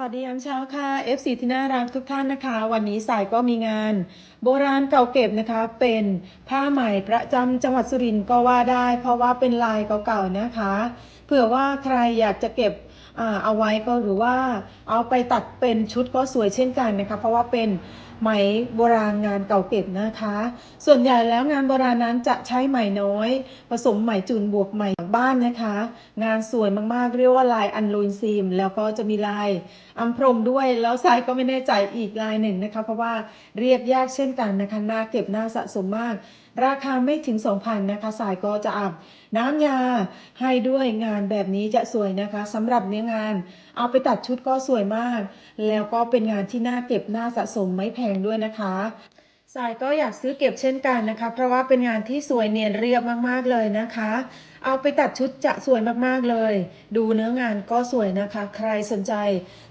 วัสดียามเช้าค่ะ FC ที่น่ารักทุกท่านนะคะ วันนี้สายก็มีงาน โบราณเก่าเก็บนะคะ เป็นผ้าไหมประจำจังหวัดสุรินทร์ก็ว่าได้ เพราะว่าเป็นลายเก่าๆนะคะเผื่อว่าใครอยากจะเก็บอ่าเอาไว้ก็หรือว่าเอาไปตัดเป็นชุดก็สวยเช่นกันนะคะ เพราะว่าเป็นไหมโบราณงานเก่าเก็บนะคะ ส่วนใหญ่แล้วงานโบราณนั้นจะใช้ไหมน้อย ผสมไหมจุนบวกไหมบ้านนะคะ งานสวยมากๆเรียกว่าลายอันลูนซีม แล้วก็จะมีลายอัมพรมด้วยแล้วสายก็ไม่แน่ใจอีกลายหนึ่งนะคะ เพราะว่าเรียบยากเช่นกันนะคะนาเก็บน่าสะสมมาก ราคาไม่ถึง 2,000นะคะสายก็จะอับน้ำยาให้ด้วยงานแบบนี้จะสวยนะคะสำหรับเนื้องาน เอาไปตัดชุดก็สวยมาก แล้วก็เป็นงานที่น่าเก็บน่าสะสมไม่แพงด้วยนะคะ สายก็อยากซื้อเก็บเช่นกันนะคะ เพราะว่าเป็นงานที่สวยเนียนเรียบมากๆเลยนะคะ เอาไปตัดชุดจะสวยมากๆเลย ดูเนื้องานก็สวยนะคะ ใครสนใจ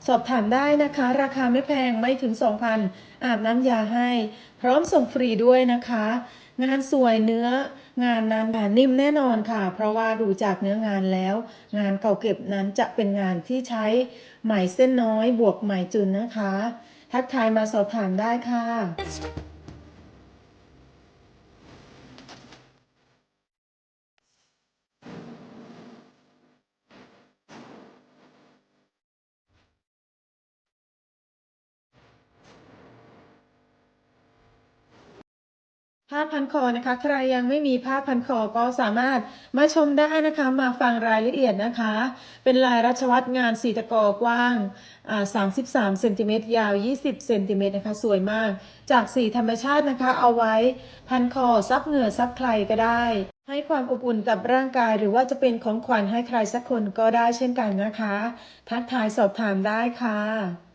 สอบถามได้นะคะ ราคาไม่แพงไม่ถึง 2,000 อาบน้ำยาให้ พร้อมส่งฟรีด้วยนะคะ งานสวยเนื้องานนั้นค่ะนิ่มแน่นอนค่ะ เพราะว่าดูจากเนื้องานแล้ว งานเก่าเก็บนั้นจะเป็นงานที่ใช้ไหมเส้นน้อยบวกไหมจุนนะคะ ทักทายมาสอบถามได้ค่ะ ผ้าพันคอนะคะ ใครยังไม่มีผ้าพันคอก็สามารถมาชมได้นะคะ มาฟังรายละเอียดนะคะ เป็นลายรัชวัตรงานสีตะกอกว้างอ่า33เซนติเมตรยาว20เซนติเมตรนะคะ สวยมาก จากสีธรรมชาตินะคะ เอาไว้พันคอซับเหงื่อซับใครก็ได้ ให้ความอบอุ่นกับร่างกาย หรือว่าจะเป็นของขวัญให้ใครสักคนก็ได้เช่นกันนะคะ ทักทายสอบถามได้ค่ะ